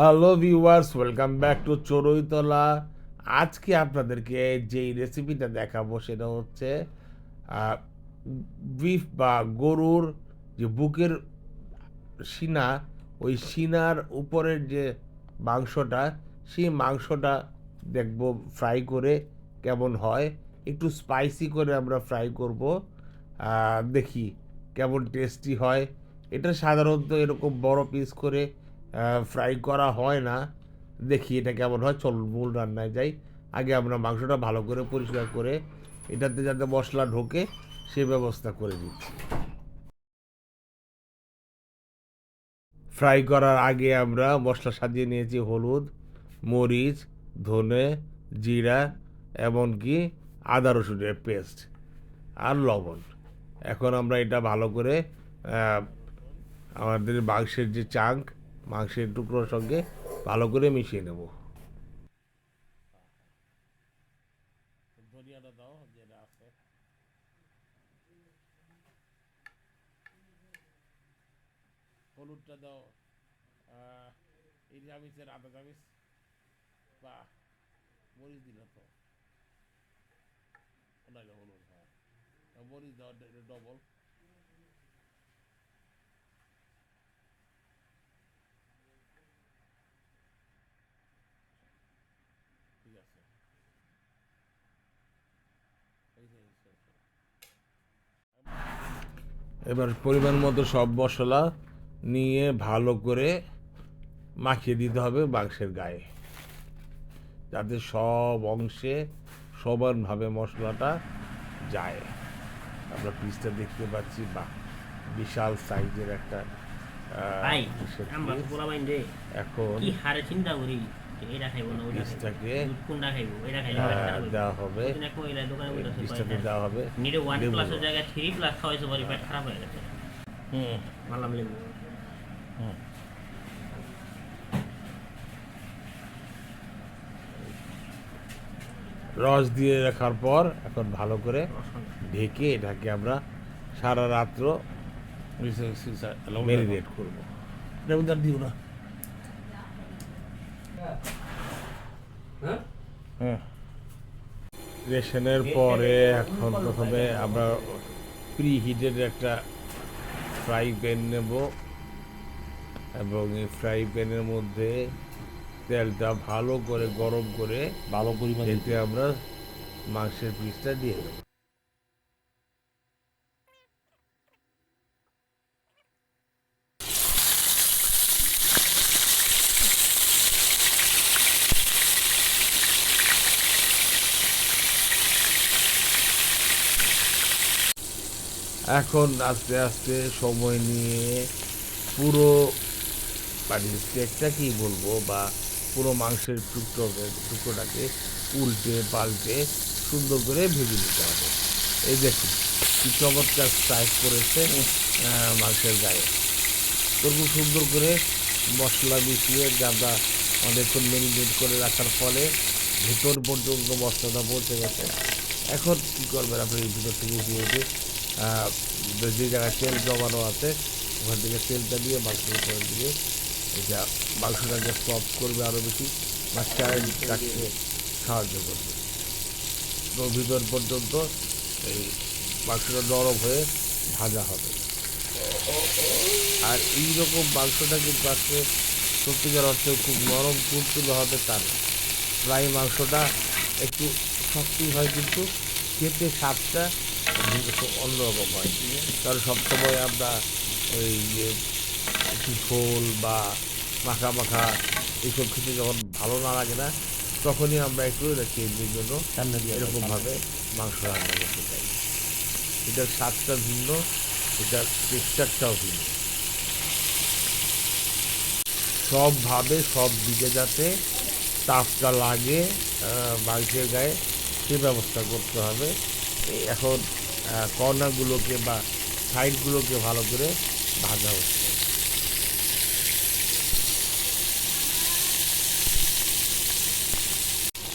Hello viewers welcome back to Charuitala আজকে আপনাদেরকে যেই রেসিপিটা দেখাবো সেটা হচ্ছে বিফ বা গরুর যে বুকের সিনা ওই সিনার উপরের যে মাংসটা, সেই মাংসটা দেখব ফ্রাই করে কেমন হয়। একটু স্পাইসি করে আমরা ফ্রাই করব। দেখি কেমন টেস্টি হয়। এটা সাধারণত এরকম বড় পিস করে ফ্রাই করা হয় না। দেখি এটা কেমন হয় চল মূল রান্নায় যাই। আগে আমরা মাংসটা ভালো করে পরিষ্কার করে এটাতে যাতে মশলা ঢোকে, সে ব্যবস্থা করে দিচ্ছি। ফ্রাই করার আগে আমরা মশলা সাজিয়ে নিয়েছি হলুদ, মরিচ, ধনে, জিরা, এমনকি আদা রসুনের পেস্ট আর লবণ। এখন আমরা এটা ভালো করে আমাদের মাংসের যে চাঙ্ক মাংসের টুকরোর সঙ্গে ভালো করে মিশিয়ে নেব। হলুদটা দাও এই চামিচের আধা চামিচ বা মরিচ দিল তো। হলুদ হ্যাঁ। মরিচ ডবল ঠিক আছে এই যে, এই যে, এই যে। এবার পরিমাণ মতো সব মশলা নিয়ে ভালো করে মাখিয়ে দিতে হবে মাংসের গায়ে। যাতে সব অংশে সমানভাবে মশলাটা যায়। আমরা পিসটা দেখতে পাচ্ছি বা বিশাল সাইজের একটা এখন কি হারে চিন্তা করি যে এটা খাইবো না ওইটা খাইবো কোনটা খাইবো এটা খাইবো আহ, এটা খাইবো দেওয়া হবে এক মহিলা দোকানে বলতেছে পিসটাকে দেওয়া হবে নিরে ওয়ান প্লাসের জায়গায় থ্রি প্লাস খাওয়াইছে পরে পেট খারাপ হয়ে গেছে হুম মারলাম লেবু রস দিয়ে রাখার পর এখন ভালো করে ঢেকে এটাকে আমরা সারা রাত্র ম্যারিনেট করব। দিও না হ্যাঁ রেশনের পরে এখন প্রথমে আমরা প্রি হিটেড একটা ফ্রাই প্যান নেব এবং এই ফ্রাই প্যানের মধ্যে তেলটা ভালো করে গরম করে ভালো করে আমরা মাংসের পিসটা দিয়ে দেবো। এখন আস্তে আস্তে সময় নিয়ে পুরো মানে স্টেকটা কি বলব বা পুরো মাংসের টুকরো, টুকরোটাকে উল্টে পাল্টে সুন্দর করে ভেজে নিতে হবে। এই দেখুন, কি চমৎকার স্ট্রাইক করেছে মাংসের গায়ে। তো খুব সুন্দর করে মশলা মিশিয়ে গাঁদা অনেকক্ষণ মেরিনেট করে রাখার ফলে ভেতর পর্যন্ত মশলাটা পৌঁছে গেছে। এখন কী করবেন আপনি? ভিতর থেকে দিয়ে যে জায়গায় তেল জমানো আছে, ওখান থেকে তেলটা দিয়ে মাংসের উপরে দিয়ে এটা মাংসটাকে সফট করবে আরও বেশি, বা চায়ের সাহায্য করবে। তো ভিতর পর্যন্ত এই মাংসটা নরম হয়ে ভাজা হবে। আর এই রকম মাংসটা কিন্তু আজকে সত্যিকার অর্থে খুব নরম তুলতুলে হবে তা প্রায় মাংসটা একটু শক্তি হয় কিন্তু খেতে স্বাদটা একটু অন্যরকম হয়। কারণ সবসময় আমরা ওই একটু ঝোল বা মাখা মাখা এইসব খেতে যখন ভালো না লাগে না তখনই আমরা একটু চেঞ্জের জন্য এরকমভাবে মাংস রান্না করতে চাই। এটার স্বাদটা ভিন্ন এটার টেক্সচারটাও ভিন্ন। সবভাবে সব দিকে যাতে তাপটা লাগে মাংসের গায়ে সে ব্যবস্থা করতে হবে। এখন কর্নারগুলোকে বা সাইডগুলোকে ভালো করে ভাজা হচ্ছে।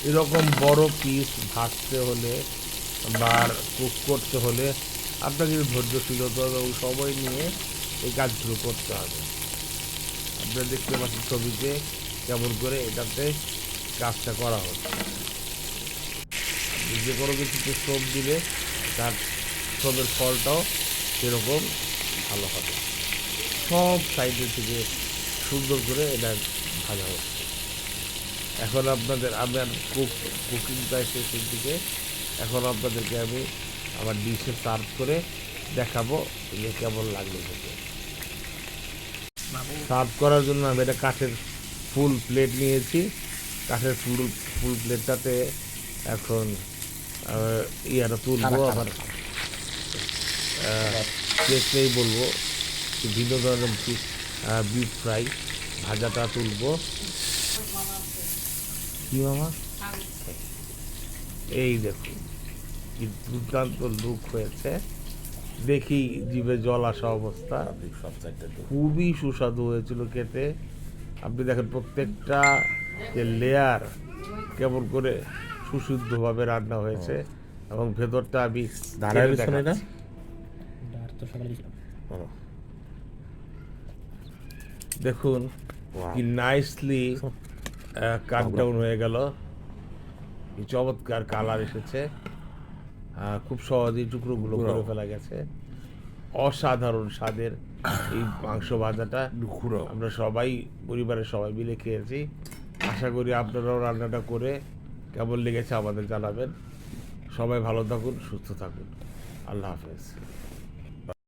এরকম বড় পিস ভাজতে হলে বা কুক করতে হলে আপনাকে ধৈর্যশীল হতে হবে এবং সময় নিয়ে এই কাজগুলো করতে হবে। আপনারা দেখতে পাচ্ছেন ছবিতে কেমন করে এটাতে কাজটা করা হচ্ছে। যে কোনো কিছুতে শ্রম দিলে তার শ্রমের ফলটাও সেরকম ভালো হবে। সব সাইডের থেকে সুন্দর করে এটা ভাজা হচ্ছে। এখন আপনাদের আমি আর কুক কুকিংটা শেষের দিকে। এখন আপনাদেরকে আমি আমার ডিশে সার্ভ করে দেখাবো যে কেমন লাগল বাবু সার্ভ করার জন্য আমি এটা কাঠের ফুল প্লেট নিয়েছি। কাঠের ফুল ফুল প্লেটটাতে এখন ইয়াটা তুলবো আবার। দেখলেই বলব যে ভিন্ন ধরনের বিফ ফ্রাই ভাজাটা তুলবো। কি মামা? এই দেখুন কি দুর্দান্ত লুক হয়েছে। দেখি জিভে জল আসা অবস্থা। খুবই সুস্বাদু হয়েছিল খেতে। আপনি দেখেন প্রত্যেকটা যে লেয়ার কেমন করে সুশুদ্ধভাবে রান্না হয়েছে এবং ভেতরটা আমি ধারায় তো সকালে দিয়েছিলাম দেখুন কি নাইসলি কাট ডাউন হয়ে গেল। কি চমৎকার কালার এসেছে। খুব সহজেই টুকরোগুলো করে ফেলা গেছে। অসাধারণ স্বাদের এই মাংস ভাজাটা। আমরা সবাই পরিবারের সবাই মিলে খেয়েছি। আশা করি আপনারাও রান্নাটা করে কেমন লেগেছে আমাদের জানাবেন। সবাই ভালো থাকুন সুস্থ থাকুন। আল্লাহ হাফেজ।